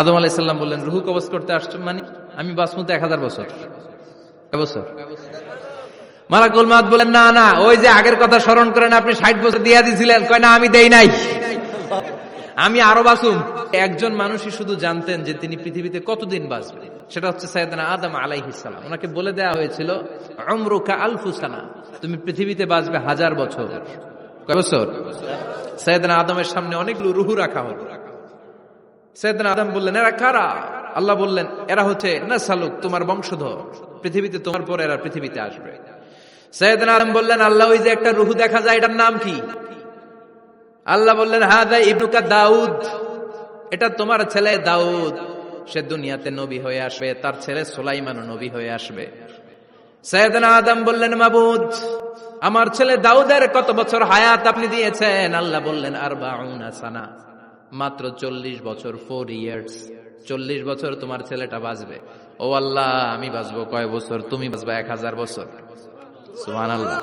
আদম আলাইসাল্লাম বললেন, রুহু কবজ করতে আসছো মানে? আমি বাসমতে এক হাজার বছর। বছর? মালাকুল মাদ বলেন না না, ওই যে আগের কথা স্মরণ করেন, আপনি ষাট বছর দিয়া দিয়েছিলেন কয়, না, আমি দেই নাই। আমি আরও বাসুম একজন মানুষই শুধু জানতেন যে তিনি পৃথিবীতে কতদিন বাঁচবেন। সেটা হচ্ছে সাইদানা আদম আলাইহিসালাম ওনাকে বলে দেওয়া হয়েছিল অমরুকা আলফুসানা তুমি পৃথিবীতে বাঁচবে হাজার বছর। কয় বছর? সাইদানা আদমের সামনে অনেকগুলো রুহু রাখা হলো। সৈয়দনা আদম বললেন, এরা কারা? আল্লাহ বললেন, এরা হচ্ছে না সালুক তোমার বংশধর। পৃথিবীতে তোমার পর এরা পৃথিবীতে আসবে। সৈয়দনা আদম বললেন, আল্লাহ ওই যে একটা রুহু দেখা যায়, এটার নাম কি? আল্লাহ বললেন হাদা ইবনুকা দাউদ। এটা তোমার ছেলে দাউদ। সে দুনিয়াতে নবী হয়ে আসবে, তার ছেলে সুলাইমানও নবী হয়ে আসবে। সৈয়দনা আদম বললেন, মাবুদ, আমার ছেলে দাউদের কত বছর হায়াত আপনি দিয়েছেন? আল্লাহ বললেন আর সানা। মাত্র চল্লিশ বছর ফোর ইয়ার্স চল্লিশ বছর তোমার ছেলেটা বাঁচবে। ও আল্লাহ, আমি বাঁচবো কয় বছর? তুমি বাঁচবা এক হাজার বছর। সুহান আল্লাহ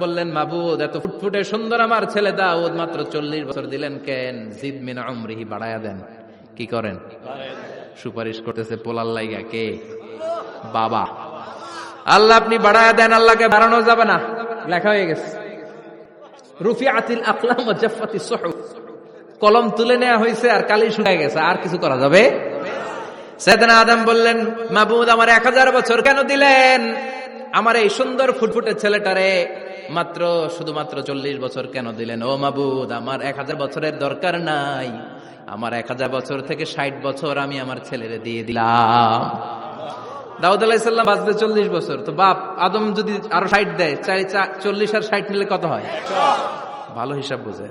বললেন, মাবুদ, এত ফুটফুটে সুন্দর আমার ছেলে দাউদ মাত্র চল্লিশ বছর দিলেন কেন? জিদ মিন অমরিহি দেন। কি করেন? সুপারিশ করতেছে, পোলার লাইগা কে? বাবা। আল্লাহ, আপনি বাড়ায়া দেন, আল্লাহকে বাড়ানো যাবে না। লেখা হয়ে গেছে। রুফি আতিল আকলাম জাফাতি সুহুফ কলম তুলে নেওয়া হয়েছে আর কালি শুকায় গেছে, আর কিছু করা যাবে? সেদিন আদম বললেন, মাবুদ, আমার এক হাজার বছর কেন দিলেন? আমার এই সুন্দর ফুটফুটে ছেলেটারে মাত্র শুধুমাত্র চল্লিশ বছর কেন দিলেন? ও মাবুদ, আমার এক হাজার বছরের দরকার নাই। আমার এক হাজার বছর থেকে ষাট বছর আমি আমার ছেলেরে দিয়ে দিলাম। দাউদ আলাহিসাল্লাম বাঁচবে চল্লিশ বছর, তো বাপ আদম যদি আরও ষাট দেয়, চাই চল্লিশ আর ষাট নিলে কত হয়? ভালো হিসাব বোঝে।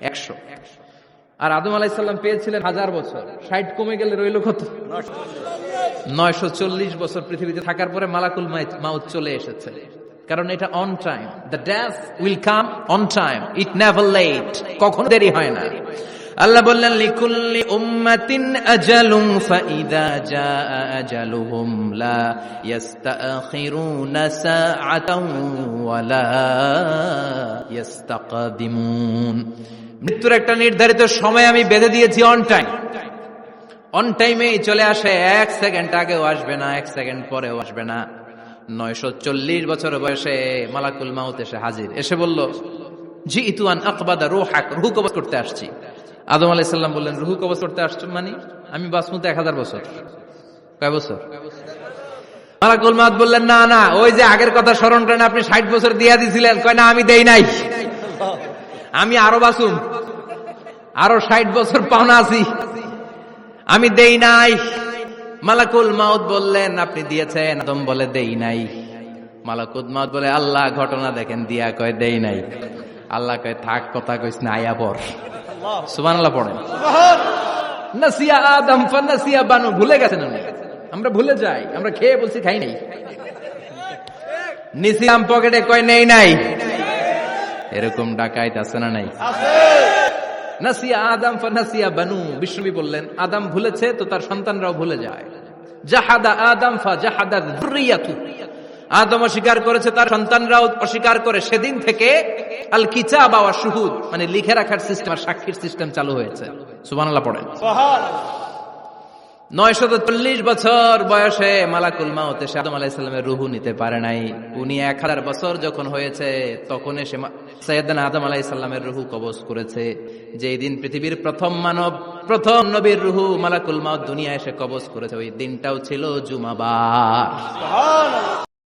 একশো। আর আদম আলাইসাল্লাম পেয়েছিলেন হাজার বছর। ষাট কমে গেলে রইল কত? নয়শো চল্লিশ বছর পৃথিবীতে থাকার পরে মালাকুল মাউত চলে এসেছে। কারণ এটা on time the death will come on time it never late কখনো দেরি হয় না। আল্লাহ বললেন, লিকুল্লি উম্মাতিন আজালুম ফাইদা জা আজালুহুম লা ইস্তাখিরুনা সাআতাও ওয়ালা ইস্তাকদিমুন মৃত্যুর একটা নির্ধারিত সময় আমি বেঁধে দিয়েছি অন টাইম অন টাইমেই চলে আসে, এক সেকেন্ড আগেও আসবে না, এক সেকেন্ড পরেও আসবে না। নয়শো চল্লিশ বছর বয়সে মালাকুল মাউত এসে হাজির। এসে বলল জি ইতুয়ান আকবাদা রুহ হাক রুহু করতে আসছি। আদম আলাইসাল্লাম বললেন, রুহু কবজ করতে আসছো মানে? আমি বাসমতে এক হাজার বছর। কয় বছর? মালাকুল মাউত বললেন, না না, ওই যে আগের কথা স্মরণ করেন, আপনি ষাট বছর দিয়া দিয়েছিলেন কয়, না, আমি দেই নাই। আমি আরও বাসুম আরও ষাট বছর পাওনা আছি। আমি দেই নাই। মালাকুল মাউদ বললেন, আপনি দিয়েছেন। আদম বলে, দেই নাই। মালাকুল মাউদ বলে, আল্লাহ ঘটনা দেখেন, দিয়া কয়, দেই নাই। আল্লাহ কয়, থাক, কথা কইস না, আয়া পর সুবান আল্লাহ পড়েন। নাসিয়া আদম ফানাসিয়া বানু ভুলে গেছেন উনি। আমরা ভুলে যাই আমরা খেয়ে বলছি খাই নাই। নিসিয়াম পকেটে কয় নেই নাই। এরকম ডাকাইত আছে না নাই? নাসিয়া আদম নাসিয়া বানু বিষ্ণবী বললেন আদম ভুলেছে তো তার সন্তানরাও ভুলে যায়। জাহাদা আদম ফা জাহাদা যুররিয়াতু আদম অস্বীকার করেছে তার সন্তানরাও অস্বীকার করে। সেদিন থেকে আল কিতাব ওয়া শুহুদ মানে লিখে রাখার সিস্টেম আর সাক্ষীর সিস্টেম চালু হয়েছে। সুবহানাল্লাহ পড়েন। নয়শত চল্লিশ বছর বয়সে মালাকুল মাউত এসে আদম আলাইসাল্লামের রুহু নিতে পারে নাই। উনি এক হাজার বছর যখন হয়েছে তখন এসে সৈয়দান আদম রুহু কবজ করেছে। যেই দিন পৃথিবীর প্রথম মানব প্রথম নবীর রুহু মালাকুল মাউত দুনিয়া এসে কবজ করেছে। ওই দিনটাও ছিল জুমাবার।